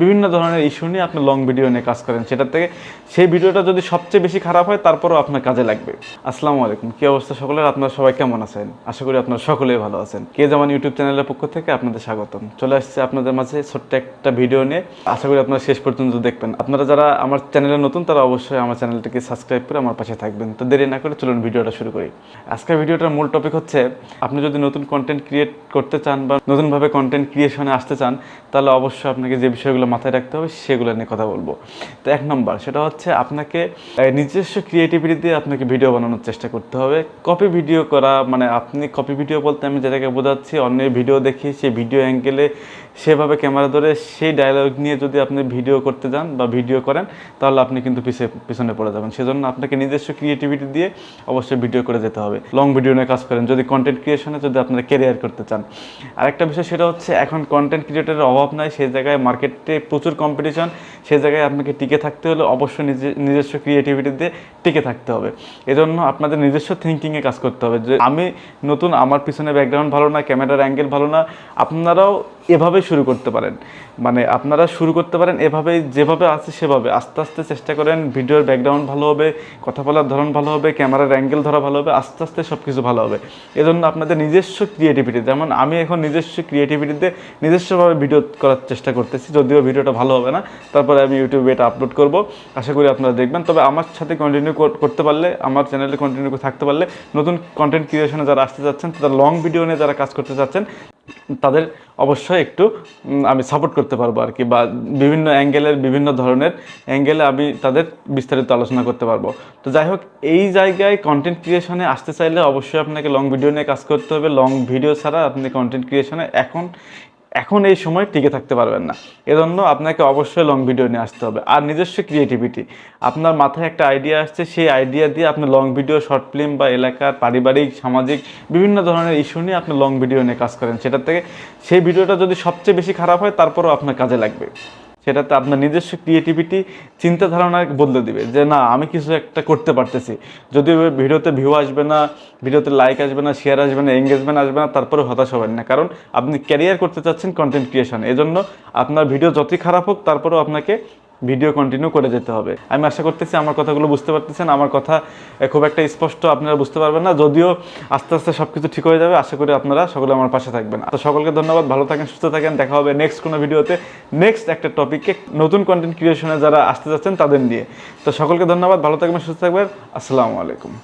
বিভিন্ন ধরনের ইস্যু নিয়ে আপনি লং ভিডিও নিয়ে কাজ করেন। সেটার থেকে সেই ভিডিওটা যদি সবচেয়ে বেশি খারাপ হয়, তারপরেও আপনার কাজে লাগবে। আসসালামু আলাইকুম, কি অবস্থা সকলের? আপনারা সবাই কেমন আছেন? আশা করি আপনারা সকলেই ভালো আছেন। কে যেমন ইউটিউব চ্যানেলের পক্ষ থেকে আপনাদের স্বাগতম। চলে আসছে আপনাদের মাঝে ছোট্ট একটা ভিডিও নিয়ে। আশা করি আপনারা শেষ পর্যন্ত দেখবেন। আপনারা যারা আমার চ্যানেলে নতুন, তারা অবশ্যই আমার চ্যানেলটিকে সাবস্ক্রাইব করে আমার পাশে থাকবেন। তো দেরি না করে চলুন ভিডিওটা শুরু করি। আজকের ভিডিওটার মূল টপিক হচ্ছে, আপনি যদি নতুন কন্টেন্ট ক্রিয়েট করতে চান বা নতুনভাবে কন্টেন্ট ক্রিয়েশনে আসতে চান, তাহলে অবশ্যই আপনাকে যে বিষয়গুলো মাথায় রাখতে হবে, সেগুলো নিয়ে কথা বলব। তো এক নম্বর, সেটা হচ্ছে আপনাকে নিজস্ব ক্রিয়েটিভিটি দিয়ে আপনাকে ভিডিও বানানোর চেষ্টা করতে হবে। কপি ভিডিও করা মানে আপনি কপি ভিডিও বলতে আমি যেটাকে বোঝাচ্ছি, অন্যের ভিডিও দেখি সেই ভিডিও অ্যাঙ্গেলে সেভাবে ক্যামেরা ধরে সেই ডায়লগ নিয়ে যদি আপনি ভিডিও করতে যান বা ভিডিও করেন, তাহলে আপনি কিন্তু পিছে পিছনে পড়ে যাবেন। সেজন্য আপনাকে নিজস্ব ক্রিয়েটিভিটি দিয়ে অবশ্যই ভিডিও করে যেতে হবে। লং ভিডিও নিয়ে কাজ করেন। যদি কন্টেন্ট ক্রিয়েশনে যদি আপনারা ক্যারিয়ার করতে চান। আরেকটা বিষয় সেটা হচ্ছে, এখন কন্টেন্ট ক্রিয়েটারের অভাব নাই। সেই জায়গায় মার্কেটে প্রচুর কম্পিটিশন সেই জায়গায় আপনাকে টিকে থাকতে হলে অবশ্যই নিজে নিজস্ব ক্রিয়েটিভিটি দিয়ে টিকে থাকতে হবে। এজন্য আপনাদের নিজস্ব থিঙ্কিংয়ে কাজ করতে হবে। যে আমি নতুন, আমার পিছনে ব্যাকগ্রাউন্ড ভালো না ক্যামেরার অ্যাঙ্গেল ভালো না, আপনারাও এভাবে শুরু করতে পারেন। মানে আপনারা শুরু করতে পারেন এভাবে যেভাবে আছে সেভাবে। আস্তে আস্তে চেষ্টা করেন, ভিডিওর ব্যাকগ্রাউন্ড ভালো হবে, কথা বলার ধরন ভালো হবে ক্যামেরার অ্যাঙ্গেল ধরা ভালো হবে, আস্তে আস্তে সব কিছু ভালো হবে। এজন্য আপনাদের নিজস্ব ক্রিয়েটিভিটি যেমন আমি এখন নিজস্ব ক্রিয়েটিভিটিতে নিজস্বভাবে ভিডিও করার চেষ্টা করতেছি, যদিও ভিডিওটা ভালো হবে না, তারপরে আমি ইউটিউবে এটা আপলোড করব। আশা করি আপনারা দেখবেন। তবে আমার সাথে কন্টিনিউ করতে পারলে, আমার চ্যানেলে কন্টিনিউ থাকতে পারলে, নতুন কন্টেন্ট ক্রিয়েশনে যারা আসতে যাচ্ছেন তারা লং ভিডিও নিয়ে যারা কাজ করতে চাচ্ছেন তাদের অবশ্যই একটু আমি সাপোর্ট করতে পারব আর কি বা বিভিন্ন অ্যাঙ্গেলের বিভিন্ন ধরনের অ্যাঙ্গেলে আমি তাদের বিস্তারিত আলোচনা করতে পারব। তো যাই হোক, এই জায়গায় কন্টেন্ট ক্রিয়েশনে আসতে চাইলে অবশ্যই আপনাকে লং ভিডিও নিয়ে কাজ করতে হবে। লং ভিডিও ছাড়া আপনি কন্টেন্ট ক্রিয়েশনে এখন এখন এই সময় টিকে থাকতে পারবেন না। এজন্য আপনাকে অবশ্যই লং ভিডিও নিয়ে আসতে হবে। আর নিজস্ব ক্রিয়েটিভিটি আপনার মাথায় একটা আইডিয়া আসছে, সেই আইডিয়া দিয়ে আপনি লং ভিডিও শর্ট ফিল্ম বা এলাকার পারিবারিক, সামাজিক বিভিন্ন ধরনের ইস্যু নিয়ে আপনি লং ভিডিও নিয়ে কাজ করেন। সেটার থেকে সেই ভিডিওটা যদি সবচেয়ে বেশি খারাপ হয়, তারপরেও আপনার কাজে লাগবে। সেটাতে আপনার নিজস্ব ক্রিয়েটিভিটি চিন্তা ধারণা বদলে দিবে যে, না, আমি কিছু একটা করতে পারতেছি। যদি ভিডিওতে ভিউ আসবে না, ভিডিওতে লাইক আসবে না শেয়ার আসবে না এঙ্গেজমেন্ট আসবে না তারপরে হতাশ হবেন না। কারণ আপনি ক্যারিয়ার করতে চাচ্ছেন কন্টেন্ট ক্রিয়েশন এজন্য আপনার ভিডিও যতই খারাপ হোক, তারপরেও আপনাকে ভিডিও কন্টিনিউ করে যেতে হবে। আমি আশা করতেছি আমার কথাগুলো বুঝতে পারতেছেন। আমার কথা খুব একটা স্পষ্ট আপনারা বুঝতে পারবেন না। যদিও আস্তে আস্তে সব কিছু ঠিক হয়ে যাবে, আশা করি আপনারা সকলে আমার পাশে থাকবেন। তো সকলকে ধন্যবাদ, ভালো থাকেন, সুস্থ থাকেন। দেখা হবে নেক্সট কোনো ভিডিওতে। নেক্সট একটা টপিককে নতুন কন্টেন্ট ক্রিয়েশনে যারা আসতে যাচ্ছেন তাদের নিয়ে। তো সকলকে ধন্যবাদ, ভালো থাকবেন, সুস্থ থাকবেন। আসসালামু আলাইকুম।